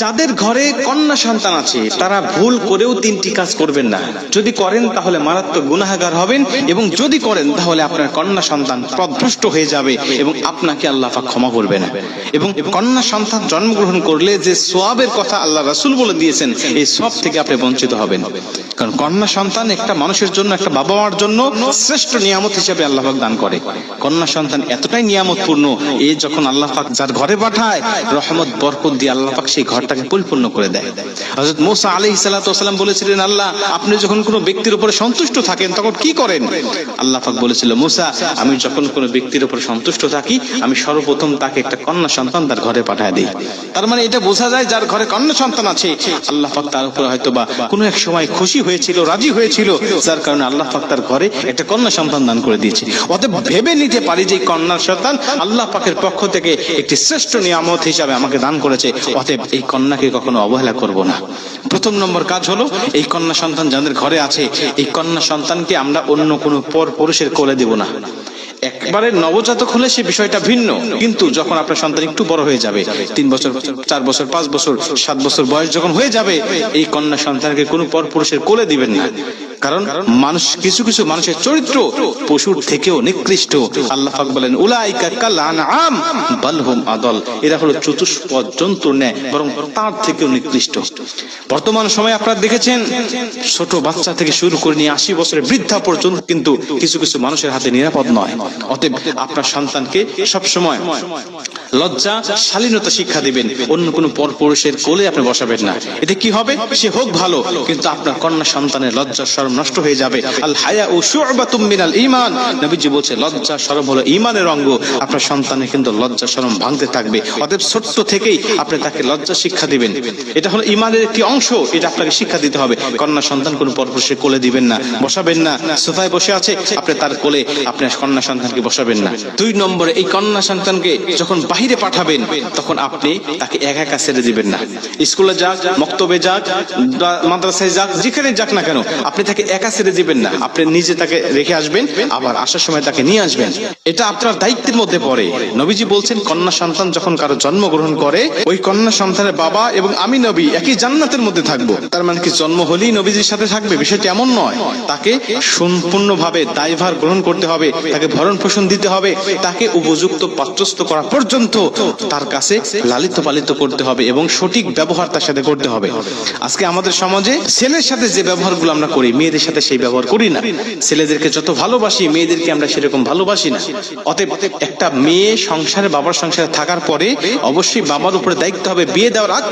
যাদের ঘরে কন্যা সন্তান আছে, তারা ভুল করেও তিনটি কাজ করবেন না। যদি করেন, তাহলে মারাত্মক গুনাহাগার হবেন এবং যদি করেন, তাহলে আপনার কন্যা সন্তান পদভ্রষ্ট হয়ে যাবে এবং আপনাকে আল্লাহ পাক ক্ষমা করবে না এবং কন্যা সন্তান জন্মগ্রহণ করলে যে সোয়াবের কথা আল্লাহ রাসূল বলে দিয়েছেন, এই সব থেকে আপনি বঞ্চিত হবেন। কারণ কন্যা সন্তান একটা মানুষের জন্য, একটা বাবা মার জন্য শ্রেষ্ঠ নিয়ামত হিসেবে আল্লাহ পাক দান করে। কন্যা সন্তান এতটাই নিয়ামতপূর্ণ এ যখন আল্লাহ পাক যার ঘরে পাঠায়, রহমত, বরকত দিয়ে আল্লাহ পাক সেই ঘরটাকে পরিপূর্ণ করে দেয়। হযরত মুসা সালাতু ওয়াসালাম বলেছিলেন, আল্লাহ, আপনি যখন কোনো ব্যক্তির উপরে সন্তুষ্ট থাকেন, তখন কি করেন? আল্লাহ পাক বলেছিল, মুসা, আমি যখন কোনো ব্যক্তির উপর সন্তুষ্ট থাকি, আমি সর্বপ্রথম তাকে একটা কন্যা সন্তান তার ঘরে পাঠায় দিই। তার মানে এটা বোঝা যায় যার ঘরে কন্যা সন্তান আছে, আল্লাহ পাক তার উপরে হয়তো বা কোনো এক সময় খুশি হয়েছিল, রাজি হয়েছিল, যার কারণে আল্লাহ পাক তার ঘরে একটা কন্যা সন্তান দান করে দিয়েছে। অতএব ভেবে নিতে পারি যে কন্যা সন্তান আল্লাহ পাকের পক্ষ থেকে একটি শ্রেষ্ঠ নিয়ামত হিসাবে আমাকে দান করেছে। অতএব এই কন্যাকে কখনো অবহেলা করব না। প্রথম নম্বর কাজ হলো, এই কন্যা সন্তান যাদের ঘরে আছে, এই কন্যা সন্তানকে আমরা অন্য কোনো পর পুরুষের কোলে দেব না। একবারে নবজাতক হলে সে বিষয়টা ভিন্ন, কিন্তু যখন আপনার সন্তান একটু বড় হয়ে যাবে, তিন বছর, চার বছর, পাঁচ বছর, সাত বছর বয়স যখন হয়ে যাবে, এই কন্যা সন্তানকে কোনো পর পুরুষের কোলে দিবেন না। কারণ মানুষ কিছু কিছু মানুষের চরিত্র পশুর থেকেও নিকৃষ্ট। আল্লাহ বলেন আদল। এরা হলো চতুষ্পদ জন্তুর ন্যায়, বরং তার থেকেও নিকৃষ্ট। বর্তমান সময়ে আপনারা দেখেছেন, ছোট বাচ্চা থেকে শুরু করে নিয়ে আশি বছরের বৃদ্ধা পর্যন্ত কিন্তু কিছু কিছু মানুষের হাতে নিরাপদ নয়। অতএব আপনার সন্তানকে সব সময় লজ্জা, শালীনতা শিক্ষা দিবেন। অন্য কোনো পর পুরুষের কোলে আপনি বসাবেন না। এতে কি হবে? সে হোক ভালো, কিন্তু আপনার কন্যা সন্তানের লজ্জা শরম নষ্ট হয়ে যাবে। আল হায়া ও ঈমান। নবীজি বলছে, লজ্জা শরম হলো ঈমানের অঙ্গ। আপনার সন্তানের কিন্তু লজ্জা শরম ভাঙতে থাকবে। অতএব থেকেই আপনি তাকে লজ্জা শিক্ষা দিবেন। এটা হলো ঈমানের একটি অংশ, এটা আপনাকে শিক্ষা দিতে হবে। কন্যা সন্তান কোনো কোলে দিবেন না, বসাবেন না। সোফায় বসে আছে, আপনি তার কোলে কন্যা সন্তানকে বসাবেন না। দুই নম্বরে, এই কন্যা সন্তানকে যখন বাহিরে পাঠাবেন, তখন আপনি তাকে একা একা ছেড়ে দিবেন না। স্কুলে যাক, মক্তবে যাক মাদ্রাসায় যাক, যেখানে যাক না কেন, আপনি তাকে একা ছেড়ে দিবেন না। আপনি নিজে তাকে রেখে আসবেন, আবার আসার সময় তাকে নিয়ে আসবেন। এটা আপনার দায়িত্বের মধ্যে পড়ে। নবীজি বলছেন, কন্যা সন্তান যখন কারও জন্মগ্রহণ করে, ওই কন্যা সন্তানের বাবা এবং আমি নবী একই জান্নাতের মধ্যে থাকব। তার মানে কি জন্ম হলেই নবীজির সাথে থাকবে? বিষয়টি এমন নয়। তাকে সম্পূর্ণভাবে দায়ভার গ্রহণ করতে হবে, তাকে ভরণ পোষণ দিতে হবে, তাকে উপযুক্ত পাত্রস্থ করা পর্যন্ত তার কাছে লালিত পালিত করতে হবে এবং সঠিক ব্যবহার তার সাথে করতে হবে। আজকে আমাদের সমাজে ছেলের সাথে যে ব্যবহারগুলো আমরা করি মেয়েদের সাথে সেই ব্যবহার করি না। ছেলেদেরকে যত ভালোবাসি, মেয়েদেরকে আমরা সেরকম ভালোবাসি না। অতএব একটা মেয়ে সংসারে, বাবার সংসারে থাকার পরে অবশ্যই বাবার উপরে দায়িত্ব হবে। বিয়ে দেওয়ার আগ